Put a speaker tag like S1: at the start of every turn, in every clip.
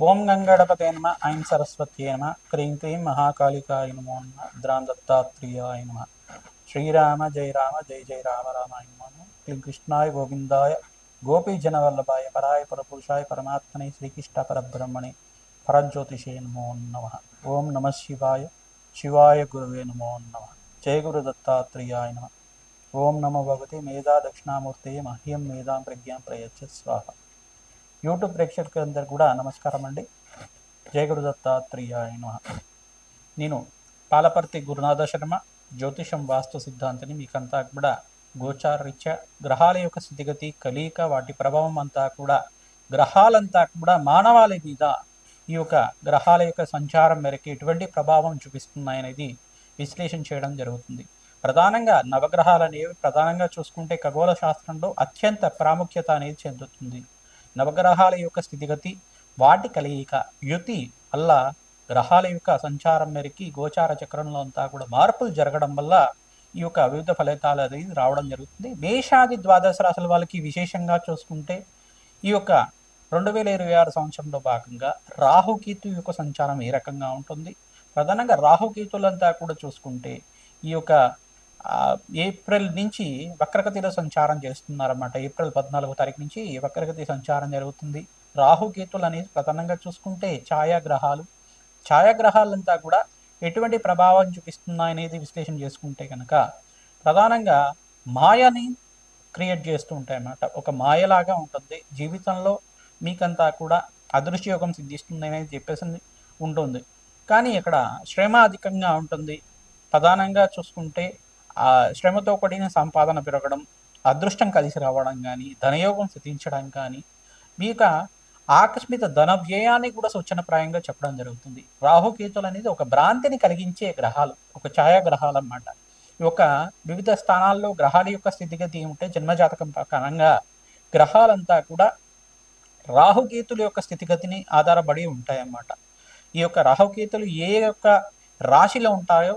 S1: ఓం గంగడపతే నమ ఐం సరస్వత్యే నమ క్రీం క్రీం మహాకాళికాయ నమో నమ ద్రాం దత్తాత్రేయాయ నమ. శ్రీరామ జయ రామ జయ జయ రామ రామాయ నమో క్లీం కృష్ణాయ గోవిందాయ గోపీజనవల్లభాయ పరాయ పరపురుషాయ పరమాత్మనే శ్రీకృష్ణ పరబ్రహ్మణే పరజ్యోతిషే నమో నమ. ఓం నమ శివాయ శివాయ గురువే నమో నమ. జయ గురు దత్తాత్రేయాయ నమ. ఓం నమో భగవతి మేధా దక్షిణామూర్తే మహ్యం మేధాం ప్రజ్ఞాం ప్రయచ్చ స్వాహ. యూట్యూబ్ ప్రేక్షకులందరూ కూడా నమస్కారం అండి. జయగురు దత్తాత్రేయ నేను పాలపర్తి గురునాథ శర్మ జ్యోతిషం వాస్తు సిద్ధాంతిని మీకంతా కూడా గోచారరీత్యా గ్రహాల యొక్క స్థితిగతి కలియిక వాటి ప్రభావం అంతా కూడా గ్రహాలంతా కూడా మానవాళి మీద ఈ యొక్క గ్రహాల యొక్క సంచారం మేరకు ఎటువంటి ప్రభావం చూపిస్తున్నాయనేది విశ్లేషణ చేయడం జరుగుతుంది. ప్రధానంగా నవగ్రహాలు అనేవి ప్రధానంగా చూసుకుంటే ఖగోళ శాస్త్రంలో అత్యంత ప్రాముఖ్యత అనేది చెందుతుంది. నవగ్రహాల యొక్క స్థితిగతి వాటి కలయిక యుతి వల్ల గ్రహాల యొక్క సంచారం మేరకి గోచార చక్రంలో అంతా కూడా మార్పులు జరగడం వల్ల ఈ యొక్క వివిధ ఫలితాలు అనేది రావడం జరుగుతుంది. మేషాది ద్వాదశ రాశుల వాళ్ళకి విశేషంగా చూసుకుంటే ఈ యొక్క రెండు వేల ఇరవై ఆరు సంవత్సరంలో భాగంగా రాహుకేతు యొక్క సంచారం ఏ రకంగా ఉంటుంది? ప్రధానంగా రాహుకేతులంతా కూడా చూసుకుంటే ఈ యొక్క ఏప్రిల్ నుంచి వక్రగతిలో సంచారం చేస్తున్నారన్నమాట. ఏప్రిల్ పద్నాలుగో తారీఖు నుంచి వక్రగతి సంచారం జరుగుతుంది. రాహుకేతులు అనేది ప్రధానంగా చూసుకుంటే ఛాయాగ్రహాలు. ఛాయాగ్రహాలంతా కూడా ఎటువంటి ప్రభావం చూపిస్తున్నాయనేది విశ్లేషణ చేసుకుంటే కనుక ప్రధానంగా మాయని క్రియేట్ చేస్తూ ఉంటాయి అన్నమాట ఒక మాయలాగా ఉంటుంది. జీవితంలో మీకంతా కూడా అదృశ్యయోగం సిద్ధిస్తుంది అనేది చెప్పేసి ఉంటుంది. కానీ ఇక్కడ శ్రమ అధికంగా ఉంటుంది. ప్రధానంగా చూసుకుంటే ఆ శ్రమతో కూడిన సంపాదన పెరగడం అదృష్టం కలిసి రావడం కానీ ధనయోగం సిద్ధించడం కానీ మీక ఆకస్మిక ధన వ్యయాన్ని కూడా సూచనప్రాయంగా చెప్పడం జరుగుతుంది. రాహుకేతులు అనేది ఒక భ్రాంతిని కలిగించే గ్రహాలు ఒక ఛాయాగ్రహాలు అన్నమాట. ఈ యొక్క వివిధ స్థానాల్లో గ్రహాల యొక్క స్థితిగతి ఏమిటంటే జన్మజాతకం ప్రకారంగా గ్రహాలంతా కూడా రాహుకేతుల యొక్క స్థితిగతిని ఆధారపడి ఉంటాయన్నమాట. ఈ యొక్క రాహుకేతులు ఏ యొక్క రాశిలో ఉంటాయో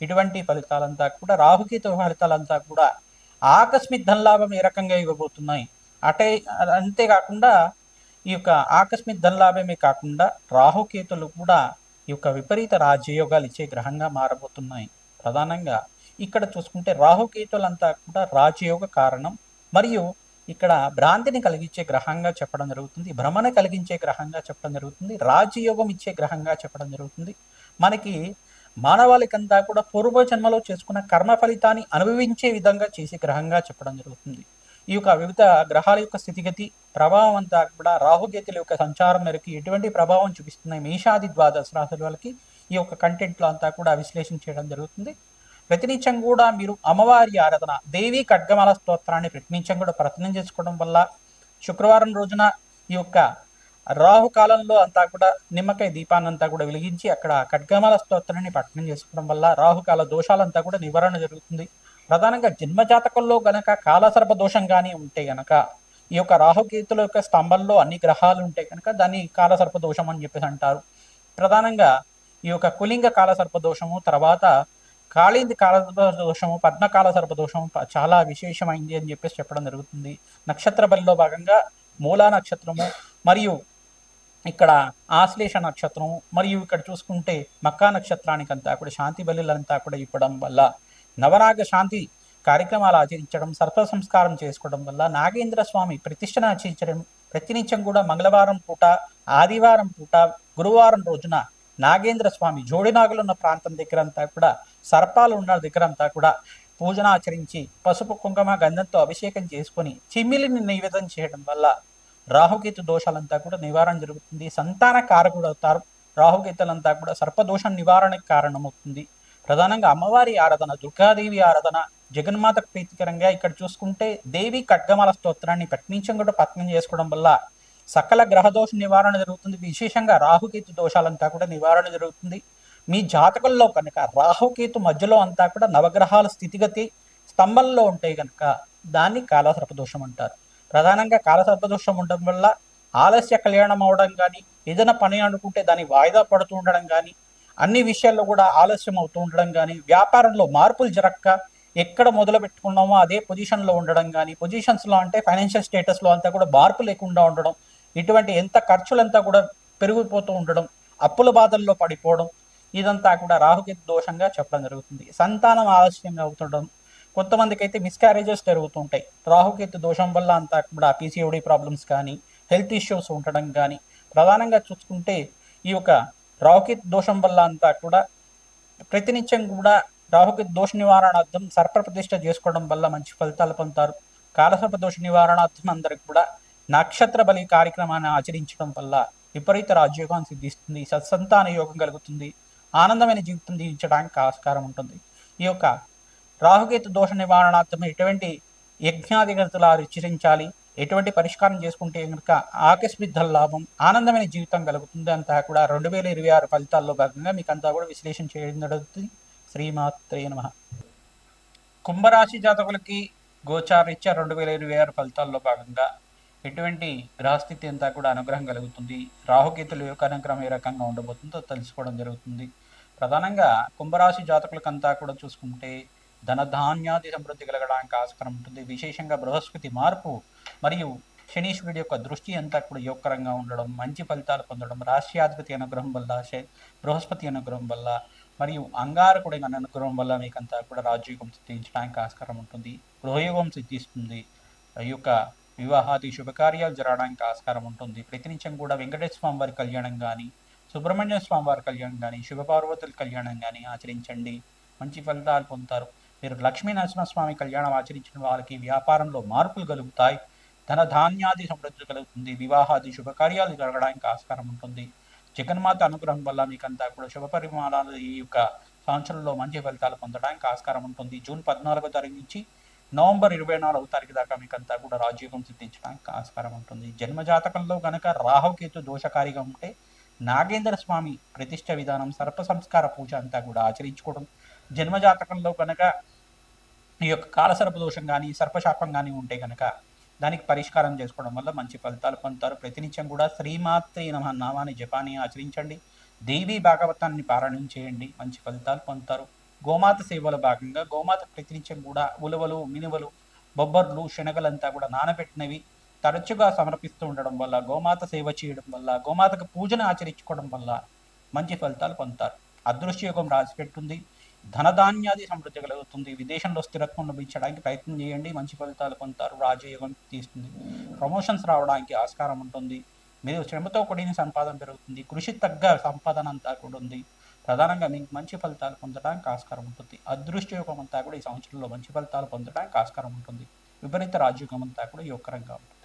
S1: ఇటువంటి ఫలితాలంతా కూడా రాహుకేతు ఫలితాలంతా కూడా ఆకస్మిక ధనలాభం ఏ రకంగా ఇవ్వబోతున్నాయి? అటే అంతేకాకుండా ఈ యొక్క ఆకస్మిక ధనలాభమే కాకుండా రాహుకేతులు కూడా ఈ యొక్క విపరీత రాజయోగాలు ఇచ్చే గ్రహంగా మారబోతున్నాయి. ప్రధానంగా ఇక్కడ చూసుకుంటే రాహుకేతులంతా కూడా రాజయోగ కారణం మరియు ఇక్కడ భ్రాంతిని కలిగించే గ్రహంగా చెప్పడం జరుగుతుంది భ్రమణ కలిగించే గ్రహంగా చెప్పడం జరుగుతుంది రాజయోగం ఇచ్చే గ్రహంగా చెప్పడం జరుగుతుంది. మనకి మానవాళికంతా కూడా పూర్వ జన్మలో చేసుకున్న కర్మ ఫలితాన్ని అనుభవించే విధంగా చేసే గ్రహంగా చెప్పడం జరుగుతుంది. ఈ యొక్క వివిధ గ్రహాల యొక్క స్థితిగతి ప్రభావం అంతా కూడా రాహుగేతుల యొక్క సంచారం మేరకు ఎటువంటి ప్రభావం చూపిస్తున్నాయి? మేషాది ద్వాదశ రాశుల వాళ్ళకి ఈ యొక్క కంటెంట్లో అంతా కూడా విశ్లేషణ చేయడం జరుగుతుంది. ప్రతినిత్యం కూడా మీరు అమ్మవారి ఆరాధన దేవి ఖడ్గమాల స్తోత్రాన్ని ప్రతినిత్యం కూడా ప్రయత్నం చేసుకోవడం వల్ల శుక్రవారం రోజున ఈ యొక్క రాహు కాలంలో అంతా కూడా నిమ్మకాయ దీపాన్ని అంతా కూడా వెలిగించి అక్కడ ఖడ్గమాల స్తోత్రాన్ని పఠనం చేసుకోవడం వల్ల రాహుకాల దోషాలంతా కూడా నివారణ జరుగుతుంది. ప్రధానంగా జన్మజాతకంలో గనక కాలసర్ప దోషం కానీ ఉంటే గనక ఈ యొక్క రాహుకేతుల యొక్క స్తంభంలో అన్ని గ్రహాలు ఉంటే కనుక దాన్ని కాలసర్ప దోషం అని చెప్పేసి అంటారు. ప్రధానంగా ఈ యొక్క కులింగ కాలసర్ప దోషము తర్వాత కాళింది కాలసర్ప దోషము పద్మకాల సర్ప దోషము చాలా విశేషమైంది అని చెప్పేసి చెప్పడం జరుగుతుంది. నక్షత్ర బలిలో భాగంగా మూలా నక్షత్రము మరియు ఇక్కడ ఆశ్లేష నక్షత్రం మరియు ఇక్కడ చూసుకుంటే మక్కా నక్షత్రానికి అంతా కూడా శాంతి బలులంతా కూడా ఇవ్వడం వల్ల నవనాగ శాంతి కార్యక్రమాలు ఆచరించడం సర్ప సంస్కారం చేసుకోవడం వల్ల నాగేంద్ర స్వామి ప్రతిష్టను ఆచరించడం ప్రతినిత్యం కూడా మంగళవారం పూట ఆదివారం పూట గురువారం రోజున నాగేంద్ర స్వామి జోడినాగులు ఉన్న ప్రాంతం దగ్గర అంతా కూడా సర్పాలు ఉన్న దగ్గర అంతా కూడా పూజన ఆచరించి పసుపు కుంకుమ గంధంతో అభిషేకం చేసుకొని చిమ్మిలిని నివేదం చేయడం వల్ల రాహుకేతు దోషాలంతా కూడా నివారణ జరుగుతుంది. సంతాన కారకుడు అవుతారు. రాహుకేతులంతా కూడా సర్పదోషం నివారణకు కారణమవుతుంది. ప్రధానంగా అమ్మవారి ఆరాధన దుర్గాదేవి ఆరాధన జగన్మాత ప్రీతికరంగా ఇక్కడ చూసుకుంటే దేవి ఖడ్గమాల స్తోత్రాన్ని పట్నించం కూడా పత్నం చేసుకోవడం వల్ల సకల గ్రహదోష నివారణ జరుగుతుంది. విశేషంగా రాహుకేతు దోషాలంతా కూడా నివారణ జరుగుతుంది. మీ జాతకంలో కనుక రాహుకేతు మధ్యలో అంతా కూడా నవగ్రహాల స్థితిగతి స్తంభంలో ఉంటాయి కనుక దాన్ని కాలసర్పదోషం అంటారు. ప్రధానంగా కాలసర్పదోషం ఉండడం వల్ల ఆలస్య కళ్యాణం అవడం కానీ ఏదైనా పని అనుకుంటే దాన్ని వాయిదా పడుతూ ఉండడం కానీ అన్ని విషయాల్లో కూడా ఆలస్యం అవుతూ ఉండడం కానీ వ్యాపారంలో మార్పులు జరగక ఎక్కడ మొదలు పెట్టుకున్నామో అదే పొజిషన్లో ఉండడం కానీ పొజిషన్స్లో అంటే ఫైనాన్షియల్ స్టేటస్లో అంతా కూడా మార్పు లేకుండా ఉండడం ఇటువంటి ఎంత ఖర్చులంతా కూడా పెరిగిపోతూ ఉండడం అప్పుల బాధల్లో పడిపోవడం ఇదంతా కూడా రాహుకేతు దోషంగా చెప్పడం జరుగుతుంది. సంతానం ఆలస్యంగా అవుతుండడం కొంతమందికి అయితే మిస్క్యారేజెస్ జరుగుతుంటాయి. రాహుకేతు దోషం వల్ల అంతా కూడా పీసీఓడి ప్రాబ్లమ్స్ కానీ హెల్త్ ఇష్యూస్ ఉండడం కానీ ప్రధానంగా చూసుకుంటే ఈ యొక్క రాహుకేతు దోషం వల్ల అంతా కూడా ప్రతినిత్యం కూడా రాహుకేతు దోష నివారణార్థం సర్ప ప్రతిష్ట చేసుకోవడం వల్ల మంచి ఫలితాలు పొందుతారు. కాలసర్ప దోష నివారణార్థం అందరికి కూడా నక్షత్ర బలి కార్యక్రమాన్ని ఆచరించడం వల్ల విపరీత రాజ్యోగం సిద్ధిస్తుంది. సత్సంతాన యోగం కలుగుతుంది. ఆనందమైన జీవితం జీవించడానికి ఆస్కారం ఉంటుంది. ఈ యొక్క రాహుకేతు దోష నివారణార్థం ఎటువంటి యజ్ఞాధిగతులు ఆచరించాలి ఎటువంటి పరిష్కారం చేసుకుంటే కనుక ఆకస్మిక లాభం ఆనందమైన జీవితం కలుగుతుంది అంతా కూడా రెండు వేల ఇరవై ఆరు ఫలితాల్లో భాగంగా మీకు అంతా కూడా విశ్లేషణ చేయడం జరుగుతుంది. శ్రీమాత్రే నమ. కుంభరాశి జాతకులకి గోచారీత్యా రెండు వేల ఇరవై ఆరు ఫలితాల్లో భాగంగా ఎటువంటి గ్రహస్థితి అంతా కూడా అనుగ్రహం కలుగుతుంది. రాహుకేతుల యొక్క అనుగ్రహం ఏ రకంగా ఉండబోతుందో తెలుసుకోవడం జరుగుతుంది. ప్రధానంగా కుంభరాశి జాతకులకంతా కూడా చూసుకుంటే ధనధాన్యాది సమృద్ధి కలగడానికి ఆస్కారం ఉంటుంది. విశేషంగా బృహస్పతి మార్పు మరియు శనీశ్వరుడి యొక్క దృష్టి అంతా కూడా యోగకరంగా ఉండడం మంచి ఫలితాలు పొందడం రాష్ట్రాధిపతి అనుగ్రహం వల్ల బృహస్పతి అనుగ్రహం వల్ల మరియు అంగారకుడి అనుగ్రహం వల్ల మీకంతా కూడా రాజయోగం సిద్ధించడానికి ఆస్కారం ఉంటుంది. గృహయోగం సిద్ధిస్తుంది. ఈ యొక్క వివాహాది శుభకార్యాలు జరగడానికి ఆస్కారం ఉంటుంది. ప్రతినిత్యం కూడా వెంకటేశ్వర స్వామి వారి కళ్యాణం కానీ సుబ్రహ్మణ్య స్వామి వారి కళ్యాణం కానీ శివపార్వతుల కళ్యాణం కానీ ఆచరించండి. మంచి ఫలితాలు పొందుతారు. మీరు లక్ష్మీ నరసింహస్వామి కళ్యాణం ఆచరించిన వాళ్ళకి వ్యాపారంలో మార్పులు కలుగుతాయి. ధన ధాన్యాది సమృద్ధి కలుగుతుంది. వివాహాది శుభకార్యాలు జరగడానికి ఆస్కారం ఉంటుంది. జగన్మాత అనుగ్రహం వల్ల మీకంతా కూడా శుభ పరిమాణాలు ఈ యొక్క సంవత్సరంలో మంచి ఫలితాలు పొందడానికి ఆస్కారం ఉంటుంది. జూన్ పద్నాలుగో తారీఖు నుంచి నవంబర్ ఇరవై నాలుగో తారీఖు దాకా మీకంతా కూడా రాజ్యోగం సిద్ధించడానికి ఆస్కారం ఉంటుంది. జన్మజాతకంలో గనక రాహుకేతు దోషకారిగా ఉంటే నాగేంద్ర స్వామి ప్రతిష్ట విధానం సర్ప సంస్కార పూజ అంతా కూడా ఆచరించుకోవడం జన్మజాతకంలో కనుక ఈ యొక్క కాలసర్ప దోషం కానీ సర్పశాపం కానీ ఉంటే కనుక దానికి పరిష్కారం చేసుకోవడం వల్ల మంచి ఫలితాలు పొందుతారు. ప్రతినిత్యం కూడా శ్రీమాత్రి నమ. నామాన్ని జపాన్ని ఆచరించండి. దేవి భాగవతాన్ని పారాయణం చేయండి. మంచి ఫలితాలు పొందుతారు. గోమాత సేవలో భాగంగా గోమాత ప్రతినిత్యం కూడా ఉలవలు మినువలు బొబ్బర్లు శనగలంతా కూడా నానబెట్టినవి తరచుగా సమర్పిస్తూ ఉండడం వల్ల గోమాత సేవ చేయడం వల్ల గోమాతకు పూజను ఆచరించుకోవడం వల్ల మంచి ఫలితాలు పొందుతారు. అదృశ్యయోగం రాసిపెట్టుంది. ధనధాన్యాది సమృద్ధి కలుగుతుంది. విదేశంలో స్థిరత్వం లభించడానికి ప్రయత్నం చేయండి. మంచి ఫలితాలు పొందుతారు. రాజయోగం తీస్తుంది. ప్రమోషన్స్ రావడానికి ఆస్కారం ఉంటుంది. మీరు శ్రమతో కూడిన సంపాదన పెరుగుతుంది. కృషి తగ్గ సంపాదన అంతా కూడా ఉంది. ప్రధానంగా మీకు మంచి ఫలితాలు పొందడానికి ఆస్కారం ఉంటుంది. అదృష్టయోగం అంతా కూడా ఈ సంవత్సరంలో మంచి ఫలితాలు పొందడానికి ఆస్కారం ఉంటుంది. విపరీత రాజయోగం అంతా కూడా యోగకరంగా ఉంటుంది